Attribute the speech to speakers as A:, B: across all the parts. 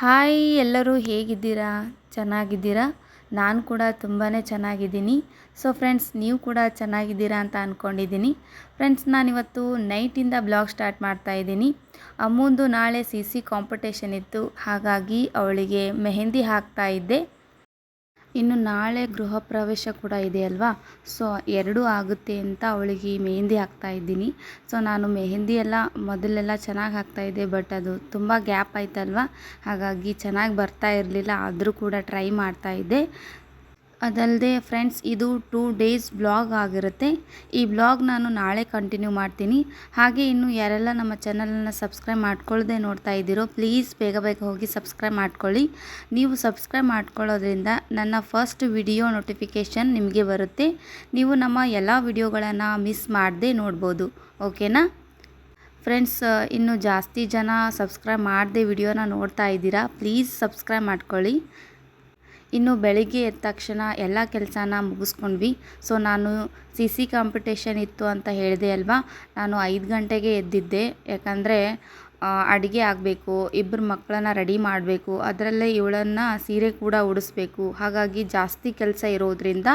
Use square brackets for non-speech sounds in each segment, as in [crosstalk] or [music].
A: Hi ಎಲ್ಲರೂ ಹೇಗಿದ್ದೀರಾ? ಚೆನ್ನಾಗಿದ್ದೀರಾ? ನಾನು ಕೂಡ ತುಂಬಾ ಚೆನ್ನಾಗಿದ್ದೀನಿ. ಸೊ ಫ್ರೆಂಡ್ಸ್ ನೀವು ಕೂಡ ಚೆನ್ನಾಗಿದ್ದೀರಾ ಅಂತ ಅಂದ್ಕೊಂಡಿದ್ದೀನಿ ಫ್ರೆಂಡ್ಸ್ ನಾನಿವತ್ತು ನೈಟಿಂದ ಬ್ಲಾಗ್ ಸ್ಟಾರ್ಟ್ ಮಾಡ್ತಾ ಇದ್ದೀನಿ. ಅಮ್ಮಂದು ನಾಳೆ ಸಿ ಸಿ ಕಾಂಪಿಟೇಷನ್ ಇತ್ತು. ಹಾಗಾಗಿ ಅವಳಿಗೆ ಮೆಹೆಂದಿ ಹಾಕ್ತಾ ಇದ್ದೆ. ಇನ್ನು ನಾಳೆ ಗೃಹ ಪ್ರವೇಶ ಕೂಡ ಇದೆ ಅಲ್ವಾ? ಸೊ, ಎರಡೂ ಆಗುತ್ತೆ ಅಂತ ಅವಳಿಗೆ ಮೆಹೆಂದಿ ಹಾಕ್ತಾ ಇದ್ದೀನಿ. ಸೊ, ನಾನು ಮೆಹೆಂದಿ ಎಲ್ಲ ಮೊದಲೆಲ್ಲ ಚೆನ್ನಾಗಿ ಹಾಕ್ತಾಯಿದ್ದೆ ಬಟ್ ಅದು ತುಂಬ ಗ್ಯಾಪ್ ಆಯ್ತಲ್ವಾ? ಹಾಗಾಗಿ ಚೆನ್ನಾಗಿ ಬರ್ತಾ ಇರಲಿಲ್ಲ, ಆದರೂ ಕೂಡ ಟ್ರೈ ಮಾಡ್ತಾ ಇದ್ದೆ. ಅದಲ್ಲದೆ ಫ್ರೆಂಡ್ಸ್, ಇದು ಟೂ ಡೇಸ್ ಬ್ಲಾಗ್ ಆಗಿರುತ್ತೆ. ಈ ಬ್ಲಾಗ್ ನಾನು ನಾಳೆ ಕಂಟಿನ್ಯೂ ಮಾಡ್ತೀನಿ. ಹಾಗೆ ಇನ್ನು ಯಾರೆಲ್ಲ ನಮ್ಮ ಚಾನಲನ್ನು ಸಬ್ಸ್ಕ್ರೈಬ್ ಮಾಡ್ಕೊಳ್ಳದೆ ನೋಡ್ತಾ ಇದ್ದೀರೋ, ಪ್ಲೀಸ್ ಬೇಗ ಬೇಗ ಹೋಗಿ ಸಬ್ಸ್ಕ್ರೈಬ್ ಮಾಡ್ಕೊಳ್ಳಿ. ನೀವು ಸಬ್ಸ್ಕ್ರೈಬ್ ಮಾಡ್ಕೊಳ್ಳೋದ್ರಿಂದ ನನ್ನ ಫಸ್ಟ್ ವಿಡಿಯೋ ನೋಟಿಫಿಕೇಷನ್ ನಿಮಗೆ ಬರುತ್ತೆ. ನೀವು ನಮ್ಮ ಎಲ್ಲ ವಿಡಿಯೋಗಳನ್ನು ಮಿಸ್ ಮಾಡದೆ ನೋಡ್ಬೋದು, ಓಕೆನಾ? ಫ್ರೆಂಡ್ಸ್, ಇನ್ನು ಜಾಸ್ತಿ ಜನ ಸಬ್ಸ್ಕ್ರೈಬ್ ಮಾಡದೆ ವಿಡಿಯೋನ ನೋಡ್ತಾ ಇದ್ದೀರಾ, ಪ್ಲೀಸ್ ಸಬ್ಸ್ಕ್ರೈಬ್ ಮಾಡ್ಕೊಳ್ಳಿ. ಇನ್ನು ಬೆಳಿಗ್ಗೆ ಎದ್ದ ತಕ್ಷಣ ಎಲ್ಲ ಕೆಲಸನ ಮುಗಿಸ್ಕೊಂಡ್ವಿ. ಸೊ ನಾನು ಸಿ ಸಿ ಕಾಂಪಿಟೇಷನ್ ಇತ್ತು ಅಂತ ಹೇಳಿದೆ ಅಲ್ವಾ? ನಾನು ಐದು ಗಂಟೆಗೆ ಎದ್ದಿದ್ದೆ. ಯಾಕಂದರೆ ಅಡುಗೆ ಆಗಬೇಕು ಇಬ್ಬರು ಮಕ್ಕಳನ್ನ ರೆಡಿ ಮಾಡಬೇಕು, ಅದರಲ್ಲೇ ಇವಳನ್ನು ಸೀರೆ ಕೂಡ ಉಡಿಸ್ಬೇಕು. ಹಾಗಾಗಿ ಜಾಸ್ತಿ ಕೆಲಸ ಇರೋದರಿಂದ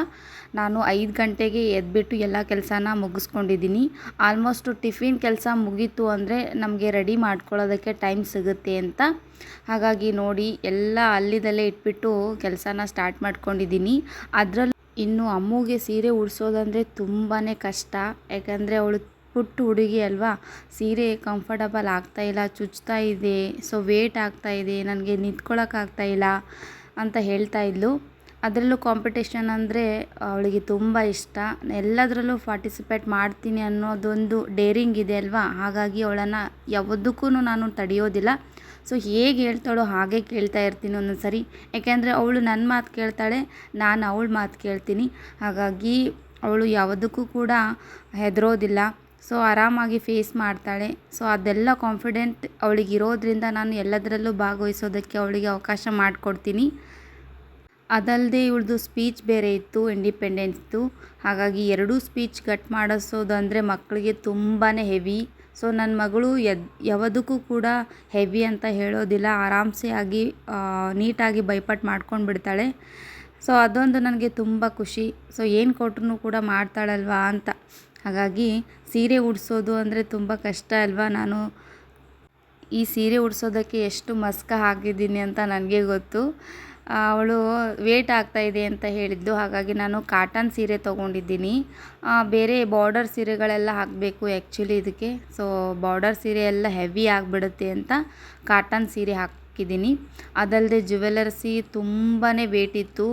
A: ನಾನು ಐದು ಗಂಟೆಗೆ ಎದ್ಬಿಟ್ಟು ಎಲ್ಲ ಕೆಲಸನ ಮುಗಿಸ್ಕೊಂಡಿದ್ದೀನಿ. ಆಲ್ಮೋಸ್ಟು ಟಿಫಿನ್ ಕೆಲಸ ಮುಗೀತು ಅಂದರೆ ನಮಗೆ ರೆಡಿ ಮಾಡ್ಕೊಳ್ಳೋದಕ್ಕೆ ಟೈಮ್ ಸಿಗುತ್ತೆ ಅಂತ. ಹಾಗಾಗಿ ನೋಡಿ, ಎಲ್ಲ ಅಲ್ಲಿದಲ್ಲೇ ಇಟ್ಬಿಟ್ಟು ಕೆಲಸನ ಸ್ಟಾರ್ಟ್ ಮಾಡ್ಕೊಂಡಿದ್ದೀನಿ. ಅದರಲ್ಲೂ ಇನ್ನು ಅಮ್ಮಗೆ ಸೀರೆ ಉಡಿಸೋದಂದರೆ ತುಂಬಾ ಕಷ್ಟ. ಯಾಕಂದರೆ ಅವಳು ಪುಟ್ಟ ಹುಡುಗಿ ಅಲ್ವಾ? ಸೀರೆ ಕಂಫರ್ಟಬಲ್ ಆಗ್ತಾ ಇಲ್ಲ, ಚುಚ್ತಾ ಇದೆ. ಸೊ ವೇಟ್ ಆಗ್ತಾ ಇದೆ, ನನಗೆ ನಿಂತ್ಕೊಳ್ಳೋಕ್ಕಾಗ್ತಾ ಇಲ್ಲ ಅಂತ ಹೇಳ್ತಾ ಇದ್ಲು. ಅದರಲ್ಲೂ ಕಾಂಪಿಟೇಷನ್ ಅಂದರೆ ಅವಳಿಗೆ ತುಂಬ ಇಷ್ಟ. ಎಲ್ಲದರಲ್ಲೂ ಪಾರ್ಟಿಸಿಪೇಟ್ ಮಾಡ್ತೀನಿ ಅನ್ನೋದೊಂದು ಡೇರಿಂಗ್ ಇದೆ ಅಲ್ವಾ? ಹಾಗಾಗಿ ಅವಳನ್ನು ಯಾವುದಕ್ಕೂ ನಾನು ತಡೆಯೋದಿಲ್ಲ. ಸೊ ಹೇಗೆ ಹೇಳ್ತಾಳೋ ಹಾಗೆ ಕೇಳ್ತಾ ಇರ್ತೀನಿ ಒಂದೊಂದು ಸರಿ ಯಾಕೆಂದರೆ ಅವಳು ನನ್ನ ಮಾತು ಕೇಳ್ತಾಳೆ, ನಾನು ಅವಳ ಮಾತು ಕೇಳ್ತೀನಿ. ಹಾಗಾಗಿ ಅವಳು ಯಾವುದಕ್ಕೂ ಕೂಡ ಹೆದರೋದಿಲ್ಲ. ಸೊ ಆರಾಮಾಗಿ ಫೇಸ್ ಮಾಡ್ತಾಳೆ. ಸೊ ಅದೆಲ್ಲ ಕಾನ್ಫಿಡೆಂಟ್ ಅವಳಿಗೆ ಇರೋದ್ರಿಂದ ನಾನು ಎಲ್ಲದರಲ್ಲೂ ಭಾಗವಹಿಸೋದಕ್ಕೆ ಅವಳಿಗೆ ಅವಕಾಶ ಮಾಡಿಕೊಡ್ತೀನಿ. ಅದಲ್ಲದೆ ಇವಳದು ಸ್ಪೀಚ್ ಬೇರೆ ಇತ್ತು ಇಂಡಿಪೆಂಡೆನ್ಸ್ದು ಹಾಗಾಗಿ ಎರಡೂ ಸ್ಪೀಚ್ ಕಟ್ ಮಾಡಿಸೋದು ಅಂದರೆ ಮಕ್ಕಳಿಗೆ ತುಂಬಾ ಹೆವಿ ಸೊ ನನ್ನ ಮಗಳು ಎದ್, ಯಾವುದಕ್ಕೂ ಕೂಡ ಹೆವಿ ಅಂತ ಹೇಳೋದಿಲ್ಲ. ಆರಾಮ್ಸೆ ಆಗಿ ನೀಟಾಗಿ ಬೈಪಾಟ್ ಮಾಡ್ಕೊಂಡು ಬಿಡ್ತಾಳೆ ಸೊ ಅದೊಂದು ನನಗೆ ತುಂಬ ಖುಷಿ. ಸೊ ಏನು ಕೊಟ್ರೂ ಕೂಡ ಮಾಡ್ತಾಳಲ್ವಾ ಅಂತ. ಹಾಗಾಗಿ ಸೀರೆ ಉಡಿಸೋದು ಅಂದರೆ ತುಂಬ ಕಷ್ಟ ಅಲ್ವಾ? ನಾನು ಈ ಸೀರೆ ಉಡಿಸೋದಕ್ಕೆ ಎಷ್ಟು ಮಸ್ಕ ಹಾಕಿದ್ದೀನಿ ಅಂತ ನನಗೆ ಗೊತ್ತು. ಅವಳು ವೇಟ್ ಇದೆ ಅಂತ ಹೇಳಿದ್ದು. ಹಾಗಾಗಿ ನಾನು ಕಾಟನ್ ಸೀರೆ ತೊಗೊಂಡಿದ್ದೀನಿ. ಬೇರೆ ಬಾರ್ಡರ್ ಸೀರೆಗಳೆಲ್ಲ ಹಾಕಬೇಕು ಆ್ಯಕ್ಚುಲಿ ಇದಕ್ಕೆ. ಸೊ ಬಾರ್ಡರ್ ಸೀರೆ ಎಲ್ಲ ಹೆವಿ ಆಗಿಬಿಡುತ್ತೆ ಅಂತ ಕಾಟನ್ ಸೀರೆ ಹಾಕಿದ್ದೀನಿ. ಅದಲ್ಲದೆ ಜುವೆಲರ್ಸಿ ತುಂಬಾ ವೇಟ್ ಇತ್ತು.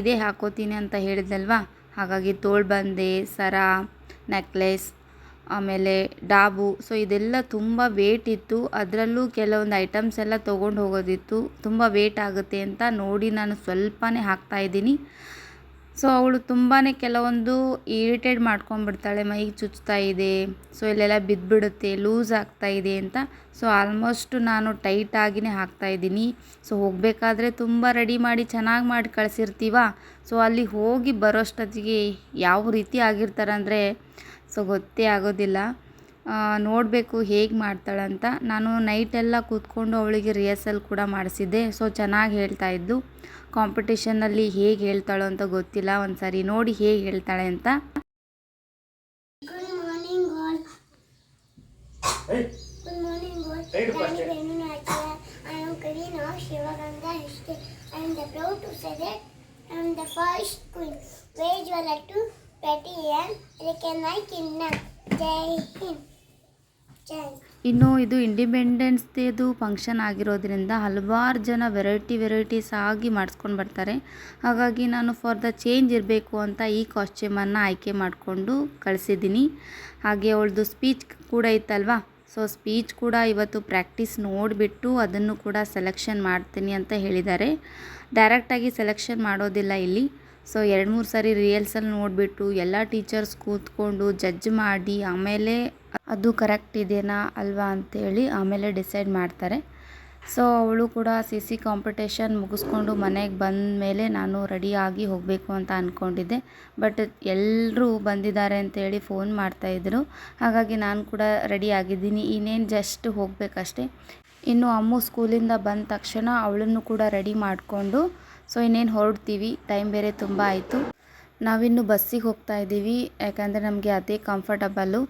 A: ಇದೇ ಹಾಕೋತೀನಿ ಅಂತ ಹೇಳಿದ್ದಲ್ವಾ ಹಾಗಾಗಿ ತೋಳ್ಬಂದೆ, ಸರ ನೆಕ್ಲೆಸ್, ಆಮೇಲೆ ಡಾಬು. ಸೊ, ಇದೆಲ್ಲ ತುಂಬ ವೇಟ್ ಇತ್ತು. ಅದರಲ್ಲೂ ಕೆಲವೊಂದು ಐಟಮ್ಸ್ ಎಲ್ಲ ತೊಗೊಂಡು ಹೋಗೋದಿತ್ತು. ತುಂಬ ವೇಟ್ ಆಗುತ್ತೆ ಅಂತ ನೋಡಿ ನಾನು ಸ್ವಲ್ಪನೇ ಹಾಕ್ತಾಯಿದ್ದೀನಿ ಸೊ, ಅವಳು ತುಂಬಾ ಕೆಲವೊಂದು ಇರಿಟೇಟ್ ಮಾಡ್ಕೊಂಬಿಡ್ತಾಳೆ ಮೈಗೆ ಚುಚ್ತಾ ಇದೆ. ಸೊ, ಇಲ್ಲೆಲ್ಲ ಬಿದ್ದುಬಿಡುತ್ತೆ ಲೂಸ್ ಆಗ್ತಾ ಇದೆ ಅಂತ. ಸೊ ಆಲ್ಮೋಸ್ಟ್ ನಾನು ಟೈಟಾಗಿಯೇ ಹಾಕ್ತಾಯಿದ್ದೀನಿ ಸೊ, ಹೋಗಬೇಕಾದ್ರೆ ತುಂಬ ರೆಡಿ ಮಾಡಿ, ಚೆನ್ನಾಗಿ ಮಾಡಿ ಕಳಿಸಿರ್ತೀವ? ಸೊ ಅಲ್ಲಿ ಹೋಗಿ ಬರೋಷ್ಟೊತ್ತಿಗೆ ಯಾವ ರೀತಿ ಆಗಿರ್ತಾರಂದರೆ ಸೊ ಗೊತ್ತೇ ಆಗೋದಿಲ್ಲ. ನೋಡಬೇಕು ಹೇಗೆ ಮಾಡ್ತಾಳಂತ ನಾನು ನೈಟೆಲ್ಲ ಕೂತ್ಕೊಂಡು ಅವಳಿಗೆ ರಿಹರ್ಸಲ್ ಕೂಡ ಮಾಡಿಸಿದ್ದೆ. ಸೊ ಚೆನ್ನಾಗಿ ಹೇಳ್ತಾ ಇದ್ದು ಕಾಂಪಿಟೇಷನಲ್ಲಿ ಹೇಗೆ ಹೇಳ್ತಾಳೋ ಅಂತ ಗೊತ್ತಿಲ್ಲ. ಒಂದು ಸಾರಿ ನೋಡಿ ಹೇಗೆ ಹೇಳ್ತಾಳೆ ಅಂತ.
B: I am proud to say that. I am the first queen. Wage was to petty and recognize kingdom. Jai Hind. Jai.
A: ಇನ್ನು ಇದು ಇಂಡಿಪೆಂಡೆನ್ಸ್ ಡೇದು ಫಂಕ್ಷನ್ ಆಗಿರೋದ್ರಿಂದ ಹಲವಾರು ಜನ ವೆರೈಟಿ ವೆರೈಟೀಸ್ ಆಗಿ ಮಾಡಿಸ್ಕೊಂಡು ಬರ್ತಾರೆ ಹಾಗಾಗಿ ನಾನು ಫಾರ್ ದ ಚೇಂಜ್ ಇರಬೇಕು ಅಂತ ಈ ಕಾಸ್ಟ್ಯೂಮನ್ನು ಆಯ್ಕೆ ಮಾಡಿಕೊಂಡು ಕಳಿಸಿದ್ದೀನಿ ಹಾಗೆ ಅವಳದು ಸ್ಪೀಚ್ ಕೂಡ ಇತ್ತಲ್ವಾ ಸೊ ಸ್ಪೀಚ್ ಕೂಡ ಇವತ್ತು ಪ್ರಾಕ್ಟೀಸ್ ನೋಡಿಬಿಟ್ಟು ಅದನ್ನು ಕೂಡ ಸೆಲೆಕ್ಷನ್ ಮಾಡ್ತೀನಿ ಅಂತ ಹೇಳಿದ್ದಾರೆ. ಡೈರೆಕ್ಟಾಗಿ ಸೆಲೆಕ್ಷನ್ ಮಾಡೋದಿಲ್ಲ ಇಲ್ಲಿ. ಸೊ ಎರಡು ಮೂರು ಸಾರಿ ರಿಯಲ್ಸಲ್ಲಿ ನೋಡಿಬಿಟ್ಟು ಎಲ್ಲ ಟೀಚರ್ಸ್ ಕೂತ್ಕೊಂಡು ಜಡ್ಜ್ ಮಾಡಿ ಆಮೇಲೆ ಅದು ಕರೆಕ್ಟ್ ಇದೆಯಾ ಅಲ್ವಾ ಅಂತೇಳಿ ಆಮೇಲೆ ಡಿಸೈಡ್ ಮಾಡ್ತಾರೆ. ಸೊ ಅವಳು ಕೂಡ ಸಿ ಸಿ ಕಾಂಪಿಟೇಷನ್ ಮುಗಿಸ್ಕೊಂಡು ಮನೆಗೆ ಬಂದ ಮೇಲೆ ನಾನು ರೆಡಿಯಾಗಿ ಹೋಗಬೇಕು ಅಂತ ಅಂದ್ಕೊಂಡಿದ್ದೆ ಬಟ್ ಎಲ್ಲರೂ ಬಂದಿದ್ದಾರೆ ಅಂತೇಳಿ ಫೋನ್ ಮಾಡ್ತಾಯಿದ್ರು ಹಾಗಾಗಿ ನಾನು ಕೂಡ ರೆಡಿ ಆಗಿದ್ದೀನಿ ಇನ್ನೇನು ಜಸ್ಟ್ ಹೋಗಬೇಕಷ್ಟೆ. ಇನ್ನು ಅಮ್ಮು ಸ್ಕೂಲಿಂದ ಬಂದ ತಕ್ಷಣ ಅವಳನ್ನು ಕೂಡ ರೆಡಿ ಮಾಡಿಕೊಂಡು, ಸೊ ಇನ್ನೇನು ಹೊರಡ್ತೀವಿ. ಟೈಮ್ ಬೇರೆ ತುಂಬ ಆಯಿತು. ನಾವಿನ್ನು ಬಸ್ಸಿಗೆ ಹೋಗ್ತಾ ಇದ್ದೀವಿ. ಯಾಕಂದರೆ ನಮಗೆ ಅದೇ ಕಂಫರ್ಟಬಲ್ಲು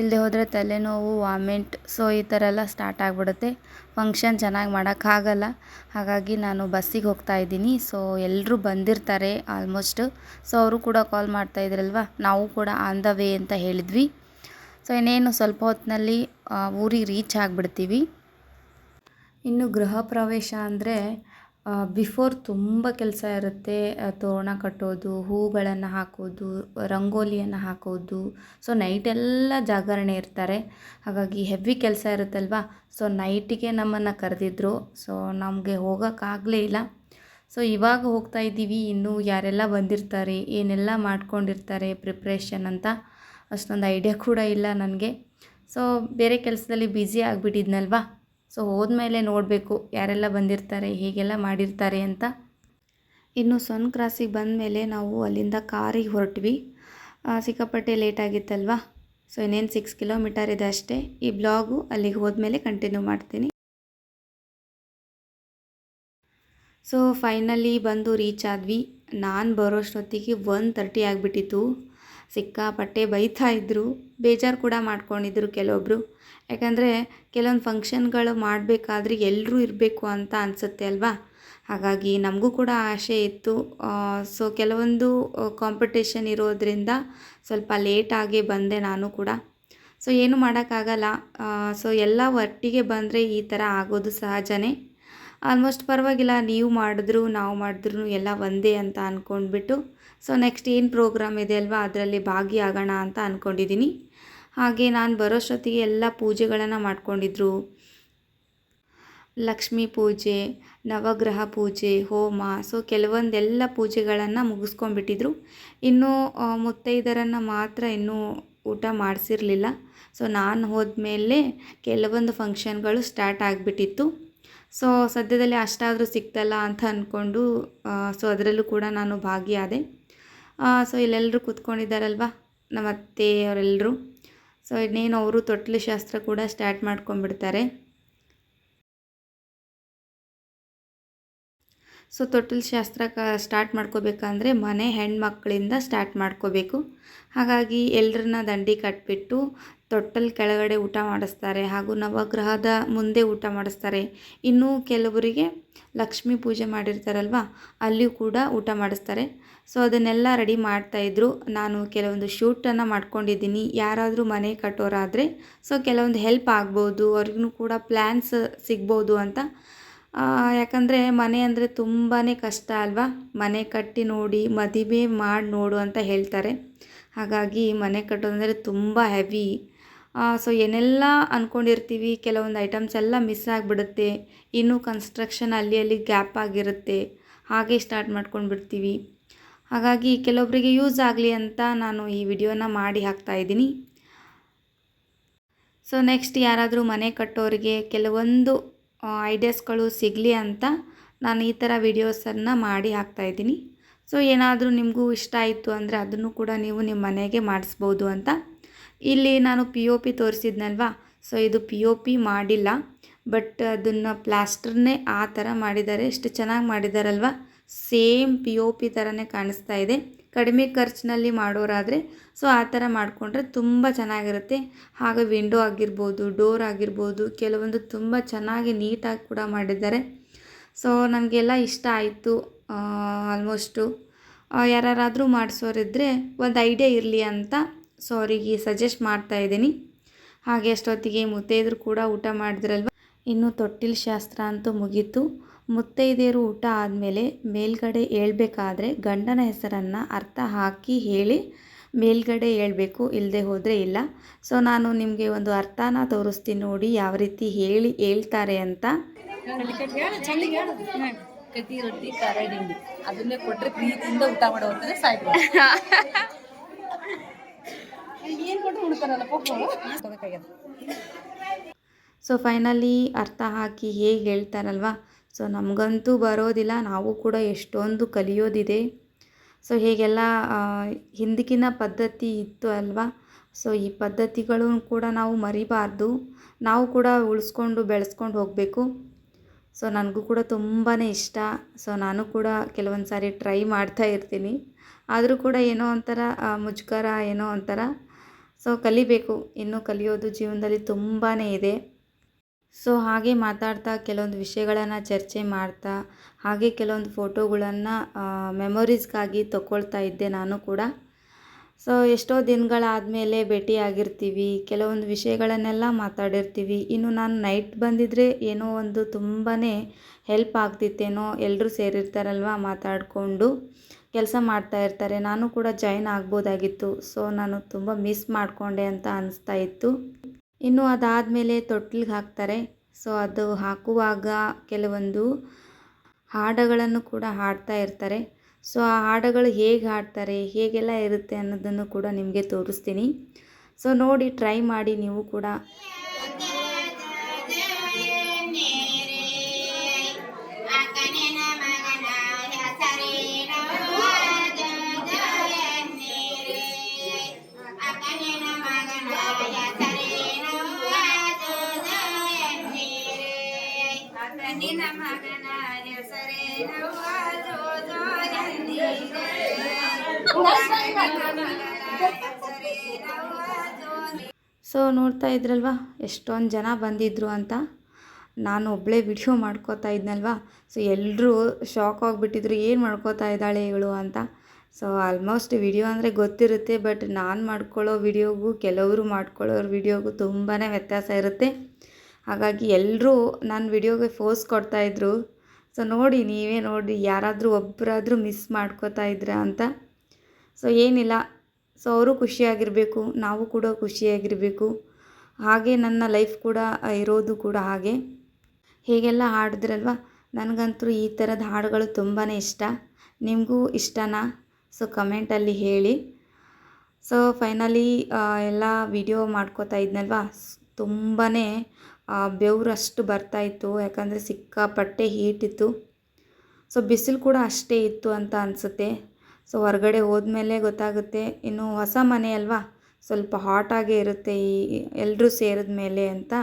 A: ಇಲ್ಲದೆ ಹೋದರೆ ತಲೆನೋವು ವಾಮಿಂಟ್ ಸೊ ಈ ಥರ ಎಲ್ಲ ಸ್ಟಾರ್ಟ್ ಆಗಿಬಿಡುತ್ತೆ. ಫಂಕ್ಷನ್ ಚೆನ್ನಾಗಿ ಮಾಡೋಕ್ಕಾಗಲ್ಲ ಹಾಗಾಗಿ ನಾನು ಬಸ್ಸಿಗೆ ಹೋಗ್ತಾ ಇದ್ದೀನಿ. ಸೊ ಎಲ್ಲರೂ ಬಂದಿರ್ತಾರೆ ಆಲ್ಮೋಸ್ಟ್ ಸೊ ಅವರು ಕೂಡ ಕಾಲ್ ಮಾಡ್ತಾ ಇದ್ರಲ್ವ? ನಾವು ಕೂಡ ಆನ್ ದ ವೇ ಅಂತ ಹೇಳಿದ್ವಿ. ಸೊ ಇನ್ನೇನು ಸ್ವಲ್ಪ ಹೊತ್ತಿನಲ್ಲಿ ಊರಿಗೆ ರೀಚ್ ಆಗಿಬಿಡ್ತೀವಿ. ಇನ್ನು ಗೃಹ ಪ್ರವೇಶ ಅಂದರೆ ಬಿಫೋರ್ ತುಂಬ ಕೆಲಸ ಇರುತ್ತೆ. ತೋರಣ ಕಟ್ಟೋದು, ಹೂಗಳನ್ನು ಹಾಕೋದು, ರಂಗೋಲಿಯನ್ನು ಹಾಕೋದು. ಸೊ ನೈಟೆಲ್ಲ ಜಾಗರಣೆ ಇರ್ತಾರೆ. ಹಾಗಾಗಿ ಹೆವಿ ಕೆಲಸ ಇರುತ್ತಲ್ವ? ಸೊ ನೈಟಿಗೆ ನಮ್ಮನ್ನು ಕರೆದಿದ್ರು. ಸೊ ನಮಗೆ ಹೋಗೋಕ್ಕಾಗಲೇ ಇಲ್ಲ. ಸೊ ಇವಾಗ ಹೋಗ್ತಾ ಇದ್ದೀವಿ. ಇನ್ನೂ ಯಾರೆಲ್ಲ ಬಂದಿರ್ತಾರೆ, ಏನೆಲ್ಲ ಮಾಡ್ಕೊಂಡಿರ್ತಾರೆ ಪ್ರಿಪ್ರೇಷನ್ ಅಂತ ಅಷ್ಟೊಂದು ಐಡಿಯಾ ಕೂಡ ಇಲ್ಲ ನನಗೆ. ಸೊ ಬೇರೆ ಕೆಲಸದಲ್ಲಿ ಬ್ಯುಸಿ ಆಗಿಬಿಟ್ಟಿದ್ನಲ್ವಾ? ಸೊ ಹೋದ್ಮೇಲೆ ನೋಡಬೇಕು ಯಾರೆಲ್ಲ ಬಂದಿರ್ತಾರೆ, ಹೇಗೆಲ್ಲ ಮಾಡಿರ್ತಾರೆ ಅಂತ. ಇನ್ನು ಸನ್ ಕ್ರಾಸಿಗೆ ಬಂದಮೇಲೆ ನಾವು ಅಲ್ಲಿಂದ ಕಾರಿಗೆ ಹೊರಟ್ವಿ. ಸಿಕ್ಕಾಪಟ್ಟೆ ಲೇಟ್ ಆಗಿತ್ತಲ್ವಾ? ಸೊ ಇನ್ನೇನು ಸಿಕ್ಸ್ ಕಿಲೋಮೀಟರ್ ಇದೆ ಅಷ್ಟೇ. ಈ ಬ್ಲಾಗು ಅಲ್ಲಿಗೆ ಹೋದ್ಮೇಲೆ ಕಂಟಿನ್ಯೂ ಮಾಡ್ತೀನಿ. ಸೊ ಫೈನಲಿ ಬಂದು ರೀಚ್ ಆದ್ವಿ. ನಾನು ಬರೋಷ್ಟೊತ್ತಿಗೆ ಒನ್ ತರ್ಟಿ ಆಗಿಬಿಟ್ಟಿತ್ತು. ಸಿಕ್ಕಾಪಟ್ಟೆ ಬೈತಾ ಇದ್ದರು ಬೇಜಾರು ಕೂಡ ಮಾಡ್ಕೊಂಡಿದ್ರು ಕೆಲವೊಬ್ಬರು ಯಾಕಂದರೆ ಕೆಲವೊಂದು ಫಂಕ್ಷನ್ಗಳು ಮಾಡಬೇಕಾದ್ರೆ ಎಲ್ಲರೂ ಇರಬೇಕು ಅಂತ ಅನಿಸುತ್ತೆ ಅಲ್ವಾ? ಹಾಗಾಗಿ ನಮಗೂ ಕೂಡ ಆಸೆ ಇತ್ತು. ಸೊ ಕೆಲವೊಂದು ಕಾಂಪಿಟೇಷನ್ ಇರೋದರಿಂದ ಸ್ವಲ್ಪ ಲೇಟಾಗಿ ಬಂದೆ ನಾನು ಕೂಡ. ಸೊ ಏನು ಮಾಡೋಕ್ಕಾಗಲ್ಲ. ಸೊ ಎಲ್ಲ ಒಟ್ಟಿಗೆ ಬಂದರೆ ಈ ಥರ ಆಗೋದು ಸಹಜನೇ. ಆಲ್ಮೋಸ್ಟ್ ಪರವಾಗಿಲ್ಲ, ನೀವು ಮಾಡಿದ್ರು, ನಾವು ಮಾಡಿದ್ರು ಎಲ್ಲ ಒಂದೇ ಅಂತ ಅಂದ್ಕೊಂಡ್ಬಿಟ್ಟು ಸೊ ನೆಕ್ಸ್ಟ್ ಏನು ಪ್ರೋಗ್ರಾಮ್ ಇದೆ ಅಲ್ವಾ? ಅದರಲ್ಲಿ ಭಾಗಿಯಾಗೋಣ ಅಂತ ಅಂದ್ಕೊಂಡಿದ್ದೀನಿ ಹಾಗೆ ನಾನು ಬರೋಷ್ಟೊತ್ತಿಗೆ ಎಲ್ಲ ಪೂಜೆಗಳನ್ನು ಮಾಡ್ಕೊಂಡಿದ್ರು. ಲಕ್ಷ್ಮೀ ಪೂಜೆ, ನವಗ್ರಹ ಪೂಜೆ, ಹೋಮ ಸೊ ಕೆಲವೊಂದೆಲ್ಲ ಪೂಜೆಗಳನ್ನು ಮುಗಿಸ್ಕೊಂಡ್ಬಿಟ್ಟಿದ್ರು. ಇನ್ನೂ ಮುತ್ತೈದರನ್ನು ಮಾತ್ರ ಇನ್ನೂ ಊಟ ಮಾಡಿಸಿರಲಿಲ್ಲ. ಸೊ ನಾನು ಹೋದ್ಮೇಲೆ ಕೆಲವೊಂದು ಫಂಕ್ಷನ್ಗಳು ಸ್ಟಾರ್ಟ್ ಆಗಿಬಿಟ್ಟಿತ್ತು. ಸೊ ಸದ್ಯದಲ್ಲಿ ಅಷ್ಟಾದರೂ ಸಿಕ್ತಲ್ಲ ಅಂತ ಅಂದ್ಕೊಂಡು ಸೊ ಅದರಲ್ಲೂ ಕೂಡ ನಾನು ಭಾಗಿಯಾದೆ. ಸೊ ಇಲ್ಲೆಲ್ಲರೂ ಕೂತ್ಕೊಂಡಿದ್ದಾರಲ್ವ? ನಮ್ಮ ಅತ್ತೆ ಅವರೆಲ್ಲರೂ ಸೊ ಇನ್ನೇನು ಅವರು ತೊಟ್ಲು ಶಾಸ್ತ್ರ ಕೂಡ ಸ್ಟಾರ್ಟ್ ಮಾಡ್ಕೊಂಡ್ಬಿಡ್ತಾರೆ. ಸೊ ತೊಟ್ಟಿಲು ಶಾಸ್ತ್ರ ಕ ಸ್ಟಾರ್ಟ್ ಮಾಡ್ಕೋಬೇಕಂದ್ರೆ ಮನೆ ಹೆಣ್ಮಕ್ಳಿಂದ ಸ್ಟಾರ್ಟ್ ಮಾಡ್ಕೋಬೇಕು. ಹಾಗಾಗಿ ಎಲ್ಲರನ್ನ ದಂಡಿ ಕಟ್ಬಿಟ್ಟು ತೊಟ್ಟಲ್ ಕೆಳಗಡೆ ಊಟ ಮಾಡಿಸ್ತಾರೆ ಹಾಗೂ ನವಗ್ರಹದ ಮುಂದೆ ಊಟ ಮಾಡಿಸ್ತಾರೆ. ಇನ್ನೂ ಕೆಲವರಿಗೆ ಲಕ್ಷ್ಮೀ ಪೂಜೆ ಮಾಡಿರ್ತಾರಲ್ವ, ಅಲ್ಲಿಯೂ ಕೂಡ ಊಟ ಮಾಡಿಸ್ತಾರೆ. ಸೊ, ಅದನ್ನೆಲ್ಲ ರೆಡಿ ಮಾಡ್ತಾಯಿದ್ರು ನಾನು ಕೆಲವೊಂದು ಶೂಟನ್ನು ಮಾಡ್ಕೊಂಡಿದ್ದೀನಿ. ಯಾರಾದರೂ ಮನೆ ಕಟ್ಟೋರಾದರೆ, ಸೊ, ಕೆಲವೊಂದು ಹೆಲ್ಪ್ ಆಗ್ಬೋದು, ಅವ್ರಿಗೂ ಕೂಡ ಪ್ಲ್ಯಾನ್ಸ್ ಸಿಗ್ಬೋದು ಅಂತ. ಯಾಕಂದರೆ ಮನೆ ಅಂದರೆ ತುಂಬಾ ಕಷ್ಟ ಅಲ್ವಾ? ಮನೆ ಕಟ್ಟಿ ನೋಡಿ, ಮದುವೆ ಮಾಡಿ ನೋಡು ಅಂತ ಹೇಳ್ತಾರೆ. ಹಾಗಾಗಿ ಮನೆ ಕಟ್ಟೋದಂದರೆ ತುಂಬ ಹೆವಿ. ಸೊ ಏನೆಲ್ಲ ಅಂದ್ಕೊಂಡಿರ್ತೀವಿ ಕೆಲವೊಂದು ಐಟಮ್ಸ್ ಎಲ್ಲ ಮಿಸ್ ಆಗಿಬಿಡುತ್ತೆ, ಇನ್ನೂ ಕನ್ಸ್ಟ್ರಕ್ಷನ್ ಅಲ್ಲಿ ಅಲ್ಲಿ ಗ್ಯಾಪ್ ಆಗಿರುತ್ತೆ, ಹಾಗೆ ಸ್ಟಾರ್ಟ್ ಮಾಡ್ಕೊಂಡು ಬಿಡ್ತೀವಿ ಹಾಗಾಗಿ ಕೆಲವೊಬ್ಬರಿಗೆ ಯೂಸ್ ಆಗಲಿ ಅಂತ ನಾನು ಈ ವಿಡಿಯೋನ ಮಾಡಿ ಹಾಕ್ತಾ ಇದ್ದೀನಿ. ಸೊ ನೆಕ್ಸ್ಟ್ ಯಾರಾದರೂ ಮನೆ ಕಟ್ಟೋರಿಗೆ ಕೆಲವೊಂದು ಐಡಿಯಾಸ್ಗಳು ಸಿಗಲಿ ಅಂತ ನಾನು ಈ ಥರ ವಿಡಿಯೋಸನ್ನು ಮಾಡಿ ಹಾಕ್ತಾಯಿದ್ದೀನಿ ಸೊ ಏನಾದರೂ ನಿಮಗೂ ಇಷ್ಟ ಆಯಿತು ಅಂದರೆ ಅದನ್ನು ಕೂಡ ನೀವು ನಿಮ್ಮ ಮನೆಗೆ ಮಾಡಿಸ್ಬೋದು ಅಂತ ಇಲ್ಲಿ ನಾನು ಪಿ ಒ ಪಿ ತೋರಿಸಿದ್ನಲ್ವಾ? ಸೊ ಇದು ಪಿ ಒ ಪಿ ಮಾಡಿಲ್ಲ. ಬಟ್ ಅದನ್ನು ಪ್ಲಾಸ್ಟರ್ನೇ ಆ ಥರ ಮಾಡಿದ್ದಾರೆ. ಎಷ್ಟು ಚೆನ್ನಾಗಿ ಮಾಡಿದಾರಲ್ವ? ಸೇಮ್ ಪಿ ಒ ಪಿ ಥರನೇ ಕಾಣಿಸ್ತಾ ಇದೆ. ಕಡಿಮೆ ಖರ್ಚಿನಲ್ಲಿ ಮಾಡೋರಾದರೆ ಸೊ ಆ ಥರ ಮಾಡಿಕೊಂಡ್ರೆ ತುಂಬ ಚೆನ್ನಾಗಿರುತ್ತೆ. ಹಾಗೆ ವಿಂಡೋ ಆಗಿರ್ಬೋದು, ಡೋರ್ ಆಗಿರ್ಬೋದು, ಕೆಲವೊಂದು ತುಂಬ ಚೆನ್ನಾಗಿ ನೀಟಾಗಿ ಕೂಡ ಮಾಡಿದ್ದಾರೆ. ಸೊ ನನಗೆಲ್ಲ ಇಷ್ಟ ಆಯಿತು ಆಲ್ಮೋಸ್ಟು ಯಾರಾದರೂ ಮಾಡಿಸೋರಿದ್ದರೆ ಒಂದು ಐಡಿಯಾ ಇರಲಿ ಅಂತ. ಸೊ ಅವರಿಗೆ ಸಜೆಸ್ಟ್ ಮಾಡ್ತಾ ಇದ್ದೀನಿ. ಹಾಗೆ ಅಷ್ಟೊತ್ತಿಗೆ ಮುತ್ತೈದರು ಕೂಡ ಊಟ ಮಾಡಿದ್ರಲ್ವ? ಇನ್ನು ತೊಟ್ಟಿಲು ಶಾಸ್ತ್ರ ಅಂತೂ ಮುಗೀತು. ಮುತ್ತೈದೆಯರು ಊಟ ಆದಮೇಲೆ ಮೇಲ್ಗಡೆ ಹೇಳಬೇಕಾದ್ರೆ ಗಂಡನ ಹೆಸರನ್ನು ಅರ್ಥ ಹಾಕಿ ಹೇಳಿ ಮೇಲ್ಗಡೆ ಹೇಳಬೇಕು ಇಲ್ಲದೆ ಹೋದರೆ ಇಲ್ಲ. ಸೊ ನಾನು ನಿಮಗೆ ಒಂದು ಅರ್ಥನ ತೋರಿಸ್ತೀನಿ ನೋಡಿ ಯಾವ ರೀತಿ ಹೇಳಿ ಹೇಳ್ತಾರೆ ಅಂತ.
C: ಕಟ್ಟಿ ರೊಟ್ಟಿ ಅದನ್ನೇ ಕೊಟ್ಟರೆ ಪ್ರೀತಿಯಿಂದ ಊಟ ಮಾಡೋ [laughs]
A: ಸೊ ಫೈನಲಿ ಅರ್ಥ ಹಾಕಿ ಹೇಗೆ ಹೇಳ್ತಾರಲ್ವ? ಸೊ ನಮಗಂತೂ ಬರೋದಿಲ್ಲ, ನಾವು ಕೂಡ ಎಷ್ಟೊಂದು ಕಲಿಯೋದಿದೆ. ಸೊ ಹೇಗೆಲ್ಲ ಹಿಂದಿಕಿನ ಪದ್ಧತಿ ಇತ್ತು ಅಲ್ವಾ? ಸೊ ಈ ಪದ್ಧತಿಗಳು ಕೂಡ ನಾವು ಮರಿಬಾರ್ದು. ನಾವು ಕೂಡ ಉಳಿಸ್ಕೊಂಡು, ಬೆಳೆಸ್ಕೊಂಡು ಹೋಗಬೇಕು. ಸೊ ನನಗೂ ಕೂಡ ತುಂಬಾ ಇಷ್ಟ. ಸೊ ನಾನು ಕೂಡ ಕೆಲವೊಂದು ಸಾರಿ ಟ್ರೈ ಮಾಡ್ತಾ ಇರ್ತೀನಿ. ಆದರೂ ಕೂಡ ಏನೋ ಒಂಥರ ಮುಜುಗರ, ಏನೋ ಒಂಥರ ಸೊ ಕಲಿಬೇಕು. ಇನ್ನು ಕಲಿಯೋದು ಜೀವನದಲ್ಲಿ ತುಂಬಾ ಇದೆ. ಸೊ ಹಾಗೆ ಮಾತಾಡ್ತಾ ಕೆಲವೊಂದು ವಿಷಯಗಳನ್ನು ಚರ್ಚೆ ಮಾಡ್ತಾ, ಹಾಗೆ ಕೆಲವೊಂದು ಫೋಟೋಗಳನ್ನು ಮೆಮೊರೀಸ್ಗಾಗಿ ತಗೊಳ್ತಾ ಇದ್ದೆ ನಾನು ಕೂಡ. ಸೊ ಎಷ್ಟೋ ದಿನಗಳಾದಮೇಲೆ ಭೇಟಿಯಾಗಿರ್ತೀವಿ, ಕೆಲವೊಂದು ವಿಷಯಗಳನ್ನೆಲ್ಲ ಮಾತಾಡಿರ್ತೀವಿ. ಇನ್ನು ನಾನು ನೈಟ್ ಬಂದಿದ್ದರೆ ಏನೋ ಒಂದು ತುಂಬಾ ಹೆಲ್ಪ್ ಆಗ್ತಿತ್ತೇನೋ ಎಲ್ಲರೂ ಸೇರಿರ್ತಾರಲ್ವ ಮಾತಾಡಿಕೊಂಡು. ಕೆಲಸ ಮಾಡ್ತಾ ಇರ್ತಾರೆ. ನಾನು ಕೂಡ ಜಾಯ್ನ್ ಆಗ್ಬೋದಾಗಿತ್ತು. ಸೊ ನಾನು ತುಂಬ ಮಿಸ್ ಮಾಡಿಕೊಂಡೆ ಅಂತ ಅನಿಸ್ತಾ ಇತ್ತು. ಇನ್ನು ಅದಾದಮೇಲೆ ತೊಟ್ಲಿಗೆ ಹಾಕ್ತಾರೆ. ಸೊ ಅದು ಹಾಕುವಾಗ ಕೆಲವೊಂದು ಹಾಡುಗಳನ್ನು ಕೂಡ ಹಾಡ್ತಾ ಇರ್ತಾರೆ. ಸೊ ಆ ಹಾಡುಗಳು ಹೇಗೆ ಹಾಡ್ತಾರೆ, ಹೇಗೆಲ್ಲ ಇರುತ್ತೆ ಅನ್ನೋದನ್ನು ಕೂಡ ನಿಮಗೆ ತೋರಿಸ್ತೀನಿ. ಸೊ ನೋಡಿ ಟ್ರೈ ಮಾಡಿ ನೀವು ಕೂಡ ನೋಡ್ತಾ ಇದ್ರಲ್ವ? ಎಷ್ಟೊಂದು ಜನ ಬಂದಿದ್ದರು ಅಂತ. ನಾನು ಒಬ್ಬಳೇ ವಿಡಿಯೋ ಮಾಡ್ಕೋತಾ ಇದ್ನಲ್ವ? ಸೊ ಎಲ್ಲರೂ ಶಾಕ್ ಆಗಿಬಿಟ್ಟಿದ್ರು. ಏನು ಮಾಡ್ಕೋತಾ ಇದ್ದಾಳೆ ಇವಳು ಅಂತ. ಸೊ ಆಲ್ಮೋಸ್ಟ್ ವಿಡಿಯೋ ಅಂದರೆ ಗೊತ್ತಿರುತ್ತೆ ಬಟ್ ನಾನು ಮಾಡ್ಕೊಳ್ಳೋ ವಿಡಿಯೋಗೂ, ಕೆಲವರು ಮಾಡ್ಕೊಳ್ಳೋರು ವಿಡಿಯೋಗೂ ತುಂಬಾ ವ್ಯತ್ಯಾಸ ಇರುತ್ತೆ. ಹಾಗಾಗಿ ಎಲ್ಲರೂ ನನ್ನ ವಿಡಿಯೋಗೆ ಫೋರ್ಸ್ ಕೊಡ್ತಾಯಿದ್ರು ಸೊ, ನೋಡಿ, ನೀವೇ ನೋಡಿ, ಯಾರಾದರೂ ಒಬ್ಬರಾದರೂ ಮಿಸ್ ಮಾಡ್ಕೋತಾ ಇದ್ರ ಅಂತ. ಸೊ, ಏನಿಲ್ಲ. ಸೊ, ಅವರು ಖುಷಿಯಾಗಿರಬೇಕು. ನಾವು ಕೂಡ ಖುಷಿಯಾಗಿರಬೇಕು. ಹಾಗೆ ನನ್ನ ಲೈಫ್ ಕೂಡ ಇರೋದು ಕೂಡ ಹಾಗೆ. ಹೀಗೆಲ್ಲ ಹಾಡಿದ್ರಲ್ವ? ನನಗಂತೂ ಈ ಥರದ ಹಾಡುಗಳು ತುಂಬಾ ಇಷ್ಟ. ನಿಮಗೂ ಇಷ್ಟನಾ? ಸೊ ಕಮೆಂಟಲ್ಲಿ ಹೇಳಿ. ಸೊ ಫೈನಲಿ ಎಲ್ಲ ವಿಡಿಯೋ ಮಾಡ್ಕೋತಾ ಇದ್ನಲ್ವ? ತುಂಬಾ ಬೆವರಷ್ಟು ಬರ್ತಾಯಿತ್ತು ಯಾಕಂದರೆ ಸಿಕ್ಕಾಪಟ್ಟೆ ಹೀಟ್ ಇತ್ತು. ಸೊ ಬಿಸಿಲು ಕೂಡ ಅಷ್ಟೇ ಇತ್ತು ಅಂತ ಅನಿಸುತ್ತೆ. ಸೊ ಹೊರಗಡೆ ಹೋದ್ಮೇಲೆ ಗೊತ್ತಾಗುತ್ತೆ. ಇನ್ನು ಹೊಸ ಮನೆ ಅಲ್ವಾ? ಸ್ವಲ್ಪ ಹಾಟಾಗೇ ಇರುತ್ತೆ ಈ ಎಲ್ಲರೂ ಸೇರಿದ ಮೇಲೆ ಅಂತ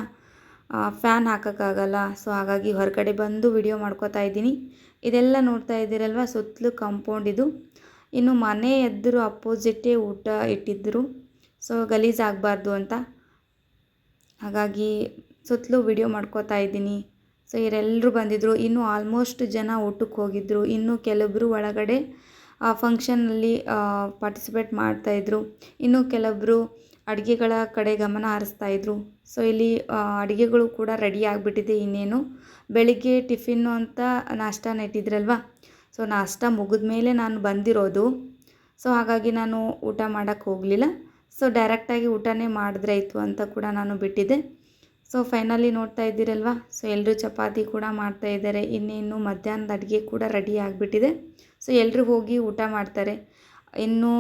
A: ಫ್ಯಾನ್ ಹಾಕೋಕ್ಕಾಗಲ್ಲ. ಸೊ ಹಾಗಾಗಿ ಹೊರಗಡೆ ಬಂದು ವಿಡಿಯೋ ಮಾಡ್ಕೋತಾ ಇದ್ದೀನಿ. ಇದೆಲ್ಲ ನೋಡ್ತಾ ಇದ್ದೀರಲ್ವ? ಸುತ್ತಲೂ ಕಾಂಪೌಂಡ್ ಇದು. ಇನ್ನು ಮನೆ ಎದ್ದರು ಅಪೋಸಿಟೇ ಊಟ ಇಟ್ಟಿದ್ದರು ಸೊ ಗಲೀಜಾಗಬಾರ್ದು ಅಂತ. ಹಾಗಾಗಿ ಸುತ್ತಲೂ ವಿಡಿಯೋ ಮಾಡ್ಕೋತಾ ಇದ್ದೀನಿ. ಸೊ ಇವರೆಲ್ಲರೂ ಬಂದಿದ್ದರು ಇನ್ನು ಆಲ್ಮೋಸ್ಟ್ ಜನ ಊಟಕ್ಕೆ ಹೋಗಿದ್ದರು ಇನ್ನು ಕೆಲವರು ಒಳಗಡೆ ಆ ಫಂಕ್ಷನಲ್ಲಿ ಪಾರ್ಟಿಸಿಪೇಟ್ ಮಾಡ್ತಾಯಿದ್ರು ಇನ್ನು ಕೆಲವೊಬ್ಬರು ಅಡುಗೆಗಳ ಕಡೆ ಗಮನ ಹರಿಸ್ತಾಯಿದ್ರು ಸೊ ಇಲ್ಲಿ ಅಡುಗೆಗಳು ಕೂಡ ರೆಡಿ ಆಗಿಬಿಟ್ಟಿದೆ ಇನ್ನೇನು. ಬೆಳಿಗ್ಗೆ ಟಿಫಿನ್ನು ಅಂತ ನಾಷ್ಟ ಇಟ್ಟಿದ್ರಲ್ವ ಸೊ ನಾಷ್ಟ ಮುಗಿದ ಮೇಲೆ ನಾನು ಬಂದಿರೋದು. ಸೊ ಹಾಗಾಗಿ ನಾನು ಊಟ ಮಾಡೋಕ್ಕೆ ಹೋಗಲಿಲ್ಲ. ಸೊ ಡೈರೆಕ್ಟಾಗಿ ಊಟನೇ ಮಾಡಿದ್ರೆ ಇತ್ತು ಅಂತ ಕೂಡ ನಾನು ಬಿಟ್ಟಿದ್ದೆ. ಸೊ ಫೈನಲಿ ನೋಡ್ತಾ ಇದ್ದೀರಲ್ವ? ಸೊ ಎಲ್ಲರೂ ಚಪಾತಿ ಕೂಡ ಮಾಡ್ತಾ ಇದ್ದಾರೆ. ಇನ್ನೇನು ಮಧ್ಯಾಹ್ನದ ಅಡುಗೆ ಕೂಡ ರೆಡಿ ಆಗಿಬಿಟ್ಟಿದೆ. ಸೊ ಎಲ್ಲರೂ ಹೋಗಿ ಊಟ ಮಾಡ್ತಾರೆ. ಇನ್ನು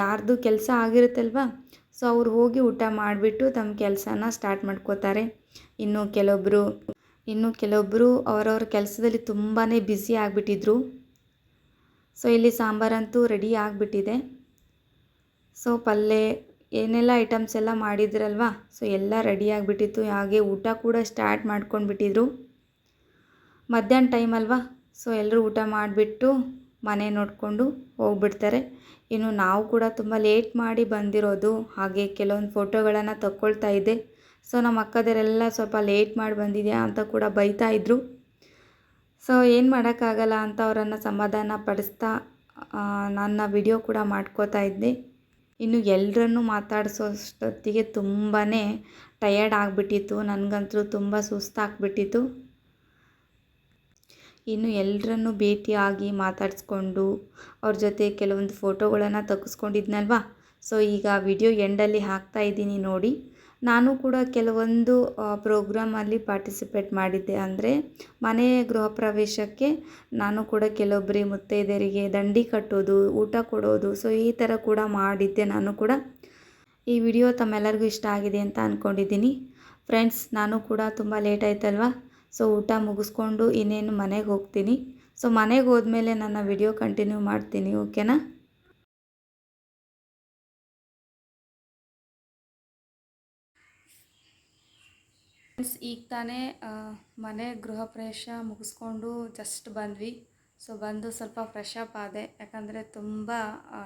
A: ಯಾರ್ದು ಕೆಲಸ ಆಗಿರುತ್ತಲ್ವ? ಸೊ ಅವ್ರು ಹೋಗಿ ಊಟ ಮಾಡಿಬಿಟ್ಟು ತಮ್ಮ ಕೆಲಸನ ಸ್ಟಾರ್ಟ್ ಮಾಡ್ಕೋತಾರೆ. ಇನ್ನು ಕೆಲವೊಬ್ಬರು ಇನ್ನು ಕೆಲವೊಬ್ಬರು ಅವರವ್ರ ಕೆಲಸದಲ್ಲಿ ತುಂಬಾ ಬ್ಯುಸಿ ಆಗಿಬಿಟ್ಟಿದ್ರು. ಸೊ ಇಲ್ಲಿ ಸಾಂಬಾರಂತೂ ರೆಡಿ ಆಗಿಬಿಟ್ಟಿದೆ. ಸೊ ಪಲ್ಯ ಏನೆಲ್ಲ ಐಟಮ್ಸ್ ಎಲ್ಲ ಮಾಡಿದ್ರಲ್ವ? ಸೊ ಎಲ್ಲ ರೆಡಿ ಆಗಿಬಿಟ್ಟಿತ್ತು. ಹಾಗೆ ಊಟ ಕೂಡ ಸ್ಟಾರ್ಟ್ ಮಾಡ್ಕೊಂಡ್ಬಿಟ್ಟಿದ್ರು. ಮಧ್ಯಾಹ್ನ ಟೈಮ್ ಅಲ್ವಾ? ಸೊ ಎಲ್ಲರೂ ಊಟ ಮಾಡಿಬಿಟ್ಟು ಮನೆ ನೋಡಿಕೊಂಡು ಹೋಗ್ಬಿಡ್ತಾರೆ. ಇನ್ನು ನಾವು ಕೂಡ ತುಂಬ ಲೇಟ್ ಮಾಡಿ ಬಂದಿರೋದು, ಹಾಗೆ ಕೆಲವೊಂದು ಫೋಟೋಗಳನ್ನು ತಕ್ಕೊಳ್ತಾ ಇದ್ದೆ. ಸೊ ನಮ್ಮ ಅಕ್ಕದರೆಲ್ಲ ಸ್ವಲ್ಪ ಲೇಟ್ ಮಾಡಿ ಬಂದಿದ್ಯಾ ಅಂತ ಕೂಡ ಬೈತಾ ಇದ್ದರು ಸೊ ಏನು ಮಾಡೋಕ್ಕಾಗಲ್ಲ ಅಂತ ಅವರನ್ನು ಸಮಾಧಾನ ಪಡಿಸ್ತಾ ನನ್ನ ವಿಡಿಯೋ ಕೂಡ ಮಾಡ್ಕೋತಾ ಇದ್ದೆ. ಇನ್ನು ಎಲ್ಲರನ್ನೂ ಮಾತಾಡಿಸೋಷ್ಟೊತ್ತಿಗೆ ತುಂಬಾ ಟಯರ್ಡ್ ಆಗಿಬಿಟ್ಟಿತ್ತು. ನನಗಂತೂ ತುಂಬ ಸುಸ್ತಾಗ್ಬಿಟ್ಟಿತ್ತು. ಇನ್ನು ಎಲ್ಲರನ್ನು ಭೇಟಿಯಾಗಿ ಮಾತಾಡಿಸ್ಕೊಂಡು ಅವ್ರ ಜೊತೆ ಕೆಲವೊಂದು ಫೋಟೋಗಳನ್ನು ತೆಗೆಸ್ಕೊಂಡಿದ್ನಲ್ವಾ? ಸೊ ಈಗ ವಿಡಿಯೋ ಎಂಡಲ್ಲಿ ಹಾಕ್ತಾ ಇದ್ದೀನಿ ನೋಡಿ. ನಾನು ಕೂಡ ಕೆಲವೊಂದು ಪ್ರೋಗ್ರಾಮಲ್ಲಿ ಪಾರ್ಟಿಸಿಪೇಟ್ ಮಾಡಿದ್ದೆ. ಅಂದರೆ ಮನೆ ಗೃಹ ಪ್ರವೇಶಕ್ಕೆ ನಾನು ಕೂಡ ಕೆಲವೊಬ್ಬರಿ ಮುತ್ತೈದೆಯರಿಗೆ ದಂಡಿ ಕಟ್ಟೋದು, ಊಟ ಕೊಡೋದು ಸೊ ಈ ಥರ ಕೂಡ ಮಾಡಿದ್ದೆ ನಾನು ಕೂಡ. ಈ ವಿಡಿಯೋ ತಮ್ಮೆಲ್ಲರಿಗೂ ಇಷ್ಟ ಆಗಿದೆ ಅಂತ ಅಂದ್ಕೊಂಡಿದ್ದೀನಿ ಫ್ರೆಂಡ್ಸ್ ನಾನು ಕೂಡ ತುಂಬ ಲೇಟ್ ಆಯ್ತಲ್ವಾ? ಸೊ ಊಟ ಮುಗಿಸ್ಕೊಂಡು ಇನ್ನೇನು ಮನೆಗೆ ಹೋಗ್ತೀನಿ. ಸೊ ಮನೆಗೆ ಹೋದ್ಮೇಲೆ ನನ್ನ ವಿಡಿಯೋ ಕಂಟಿನ್ಯೂ ಮಾಡ್ತೀನಿ, ಓಕೆನಾ? ಫ್ರೆಂಡ್ಸ್ ಈಗ ತಾನೇ ಮನೆ ಗೃಹ ಪ್ರವೇಶ ಮುಗಿಸ್ಕೊಂಡು ಜಸ್ಟ್ ಬಂದ್ವಿ. ಸೊ ಬಂದು ಸ್ವಲ್ಪ ಫ್ರೆಶ್ ಅಪ್ ಆದೆ. ಯಾಕಂದರೆ ತುಂಬ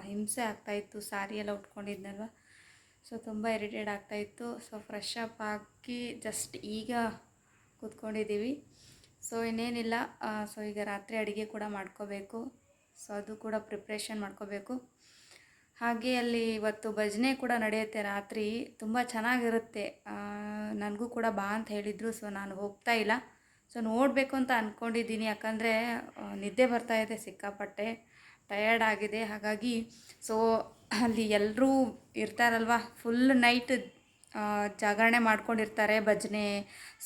A: ಹಿಂಸೆ ಆಗ್ತಾಯಿತ್ತು ಸ್ಯಾರಿ ಎಲ್ಲ ಉಟ್ಕೊಂಡಿದ್ನಲ್ವ? ಸೊ ತುಂಬ ಇರಿಟೇಟ್ ಆಗ್ತಾಯಿತ್ತು ಸೊ ಫ್ರೆಶ್ ಅಪ್ ಆಗಿ ಜಸ್ಟ್ ಈಗ ಕೂತ್ಕೊಂಡಿದ್ದೀವಿ. ಸೊ ಇನ್ನೇನಿಲ್ಲ. ಸೊ ಈಗ ರಾತ್ರಿ ಅಡುಗೆ ಕೂಡ ಮಾಡ್ಕೋಬೇಕು. ಸೊ ಅದು ಕೂಡ ಪ್ರಿಪ್ರೇಷನ್ ಮಾಡ್ಕೋಬೇಕು. ಹಾಗೆ ಅಲ್ಲಿ ಇವತ್ತು ಭಜನೆ ಕೂಡ ನಡೆಯುತ್ತೆ ರಾತ್ರಿ. ತುಂಬ ಚೆನ್ನಾಗಿರುತ್ತೆ. ನನಗೂ ಕೂಡ ಬಾ ಅಂತ ಹೇಳಿದರು. ಸೊ ನಾನು ಹೋಗ್ತಾ ಇಲ್ಲ. ಸೊ ನೋಡಬೇಕು ಅಂತ ಅಂದ್ಕೊಂಡಿದ್ದೀನಿ ಯಾಕಂದರೆ ನಿದ್ದೆ ಬರ್ತಾ ಇದೆ, ಸಿಕ್ಕಾಪಟ್ಟೆ. ಟಯರ್ಡ್ ಆಗಿದೆ. ಹಾಗಾಗಿ ಸೊ ಅಲ್ಲಿ ಎಲ್ಲರೂ ಇರ್ತಾರಲ್ವ? ಫುಲ್ ನೈಟ್ ಜಾಗರಣೆ ಮಾಡ್ಕೊಂಡಿರ್ತಾರೆ ಭಜನೆ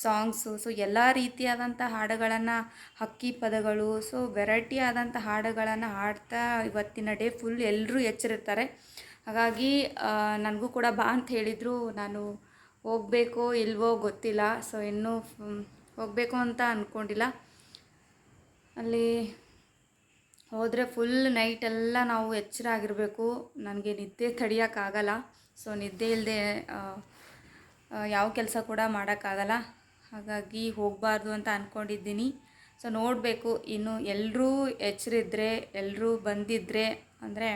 A: ಸಾಂಗ್ಸು ಸೊ ಎಲ್ಲ ರೀತಿಯಾದಂಥ ಹಾಡುಗಳನ್ನು, ಹಕ್ಕಿ ಪದಗಳು ಸೊ ವೆರೈಟಿ ಆದಂಥ ಹಾಡುಗಳನ್ನು ಹಾಡ್ತಾ ಇವತ್ತಿನ ಡೇ ಫುಲ್ ಎಲ್ಲರೂ ಎಚ್ಚರಿರ್ತಾರೆ. ಹಾಗಾಗಿ ನನಗೂ ಕೂಡ ಬಾ ಅಂತ ಹೇಳಿದರು. ನಾನು ಹೋಗಬೇಕೋ ಇಲ್ವೋ ಗೊತ್ತಿಲ್ಲ. ಸೊ ಇನ್ನೂ ಹೋಗಬೇಕು ಅಂತ ಅಂದ್ಕೊಂಡಿಲ್ಲ ಅಲ್ಲಿ ಹೋದರೆ ಫುಲ್ ನೈಟ್ ಎಲ್ಲ ನಾವು ಎಚ್ಚರ ಆಗಿರಬೇಕು ನನಗೆ ನಿದ್ದೆ ತಡಿಯೋಕ್ಕಾಗಲ್ಲ ಸೊ ನಿದ್ದೆ ಇಲ್ಲದೆ ಯಾವ ಕೆಲಸ ಕೂಡ ಮಾಡೋಕ್ಕಾಗಲ್ಲ. ಹಾಗಾಗಿ ಹೋಗಬಾರ್ದು ಅಂತ ಅಂದ್ಕೊಂಡಿದ್ದೀನಿ ಸೊ ನೋಡಬೇಕು. ಇನ್ನು ಎಲ್ಲರೂ ಎಚ್ಚರಿದ್ರೆ ಎಲ್ಲರೂ ಬಂದಿದ್ದರೆ ಅಂದರೆ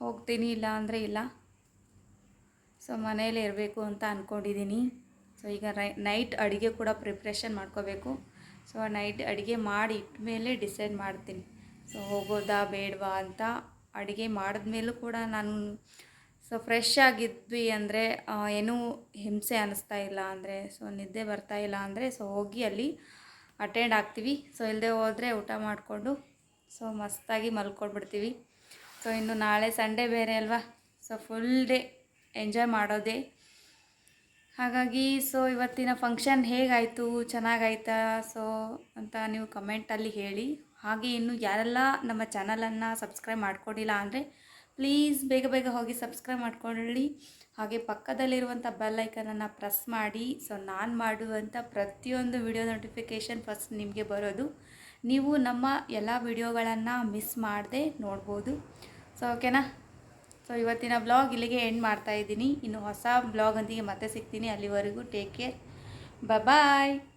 A: ಹೋಗ್ತೀನಿ ಇಲ್ಲ ಅಂದರೆ ಇಲ್ಲ. ಸೊ ಮನೇಲೇ ಇರಬೇಕು ಅಂತ ಅಂದ್ಕೊಂಡಿದ್ದೀನಿ ಸೊ ಈಗ ನೈಟ್ ಅಡುಗೆ ಕೂಡ ಪ್ರಿಪ್ರೇಷನ್ ಮಾಡ್ಕೋಬೇಕು. ಸೊ ನೈಟ್ ಅಡುಗೆ ಮಾಡಿ ಮೇಲೆ ಡಿಸೈಡ್ ಮಾಡ್ತೀನಿ. ಸೊ ಹೋಗೋದಾ ಬೇಡವಾ ಅಂತ ಅಡುಗೆ ಮಾಡಿದ್ಮೇಲೂ ಕೂಡ ನಾನು ಸೊ ಫ್ರೆಶ್ ಆಗಿದ್ವಿ ಅಂದರೆ ಏನೂ ಹಿಂಸೆ ಅನ್ನಿಸ್ತಾ ಇಲ್ಲ ಅಂದರೆ ಸೊ ನಿದ್ದೆ ಬರ್ತಾ ಇಲ್ಲ ಅಂದರೆ ಸೊ ಹೋಗಿ ಅಲ್ಲಿ ಅಟೆಂಡ್ ಆಗ್ತೀವಿ. ಸೊ ಇಲ್ಲದೆ ಹೋದರೆ ಊಟ ಮಾಡಿಕೊಂಡು ಸೊ ಮಸ್ತಾಗಿ ಮಲ್ಕೊಡ್ಬಿಡ್ತೀವಿ. ಸೊ ಇನ್ನು ನಾಳೆ ಸಂಡೇ ಬೇರೆ ಅಲ್ವಾ? ಸೊ ಫುಲ್ ಡೇ ಎಂಜಾಯ್ ಮಾಡೋದೇ. ಹಾಗಾಗಿ ಸೊ ಇವತ್ತಿನ ಫಂಕ್ಷನ್ ಹೇಗಾಯಿತು? ಚೆನ್ನಾಗಾಯ್ತಾ? ಸೊ ಅಂತ ನೀವು ಕಮೆಂಟಲ್ಲಿ ಹೇಳಿ. ಹಾಗೆ ಇನ್ನು ಯಾರೆಲ್ಲ ನಮ್ಮ ಚಾನಲನ್ನು ಸಬ್ಸ್ಕ್ರೈಬ್ ಮಾಡ್ಕೊಂಡಿಲ್ಲ ಅಂದರೆ ಪ್ಲೀಸ್ ಬೇಗ ಬೇಗ ಹೋಗಿ ಸಬ್ಸ್ಕ್ರೈಬ್ ಮಾಡ್ಕೊಳ್ಳಿ. ಹಾಗೆ ಪಕ್ಕದಲ್ಲಿರುವಂಥ ಬೆಲ್ ಐಕನನ್ನು ಪ್ರೆಸ್ ಮಾಡಿ. ಸೊ, ನಾನು ಮಾಡುವಂಥ ಪ್ರತಿಯೊಂದು ವಿಡಿಯೋ ನೋಟಿಫಿಕೇಷನ್ ಫಸ್ಟ್ ನಿಮಗೆ ಬರೋದು. ನೀವು ನಮ್ಮ ಎಲ್ಲ ವಿಡಿಯೋಗಳನ್ನು ಮಿಸ್ ಮಾಡದೆ ನೋಡ್ಬೋದು. ಸೊ, ಓಕೆನಾ? ಸೊ, ಇವತ್ತಿನ ಬ್ಲಾಗ್ ಇಲ್ಲಿಗೆ ಎಂಡ್ ಮಾಡ್ತಾಯಿದ್ದೀನಿ ಇನ್ನು ಹೊಸ ಬ್ಲಾಗ್ ಒಂದಿಗೆ ಮತ್ತೆ ಸಿಗ್ತೀನಿ. ಅಲ್ಲಿವರೆಗೂ ಟೇಕ್ ಕೇರ್. ಬಾಯ್